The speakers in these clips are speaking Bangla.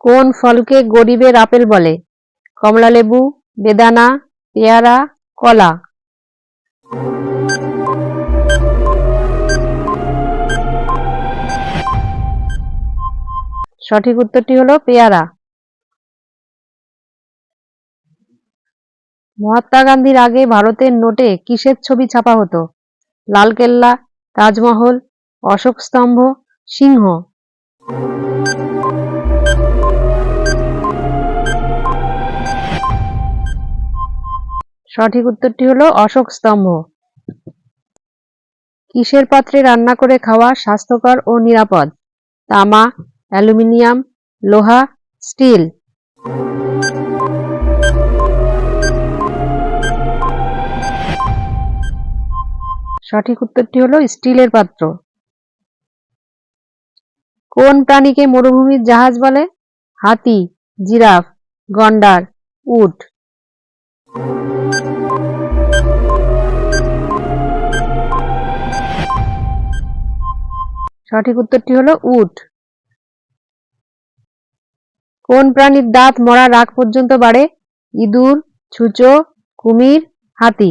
কোন ফলকে গরিবের আপেল বলে? কমলালেবু বেদানা, পেয়ারা, কলা। সঠিক উত্তরটি হলো পেয়ারা। মহাত্মা গান্ধীর আগে ভারতের নোটে কিসের ছবি ছাপা হতো? লালকেল্লা তাজমহল, অশোক স্তম্ভ, সিংহ। সঠিক উত্তরটি হলো অশোক স্তম্ভ। কিসের পাত্রে রান্না করে খাওয়া স্বাস্থ্যকর ও নিরাপদ? তামা, অ্যালুমিনিয়াম, লোহা, স্টিল। সঠিক উত্তরটি হলো স্টিলের পাত্র। কোন প্রাণীকে মরুভূমির জাহাজ বলে? হাতি, জিরাফ, গন্ডার, উট। সঠিক উত্তরটি হলো উট। কোন প্রাণীর দাঁত মরার আগ পর্যন্ত বাড়ে? ইঁদুর, ছুঁচো, কুমির, হাতি।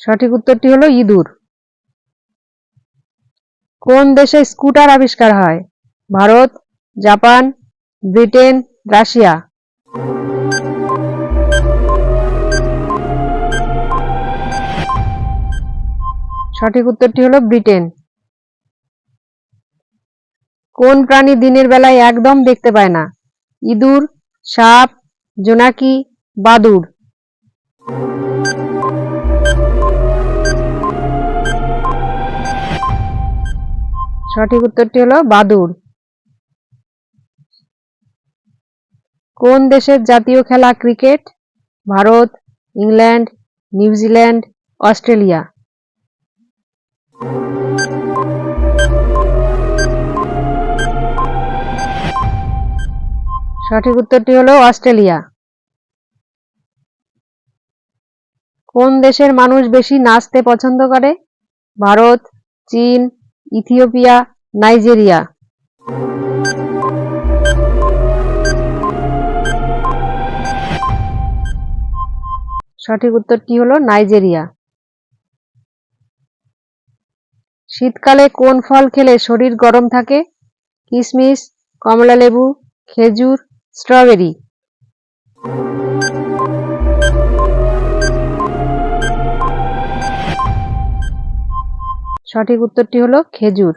সঠিক উত্তরটি হলো ইঁদুর। কোন দেশে স্কুটার আবিষ্কার হয়? Bharat, Japan, Britain, Russia. সঠিক উত্তরটি হলো ব্রিটেন। কোন প্রাণী দিনের বেলায় একদম দেখতে পায় না? ইঁদুর, সাপ, জোনাকি, বাদুড়। সঠিক উত্তরটি হলো বাদুড়। কোন দেশের জাতীয় খেলা cricket? Bharat, England New Zealand Australia. সঠিক উত্তরটি হলো অস্ট্রেলিয়া। কোন দেশের মানুষ বেশি নাচতে পছন্দ করে? ভারত, চীন ইথিওপিয়া, নাইজেরিয়া। সঠিক উত্তরটি হলো নাইজেরিয়া। শীতকালে কোন ফল খেলে শরীর গরম থাকে? কিশমিশ কমলালেবু, খেজুর, স্ট্রবেরি। সঠিক উত্তরটি হল খেজুর।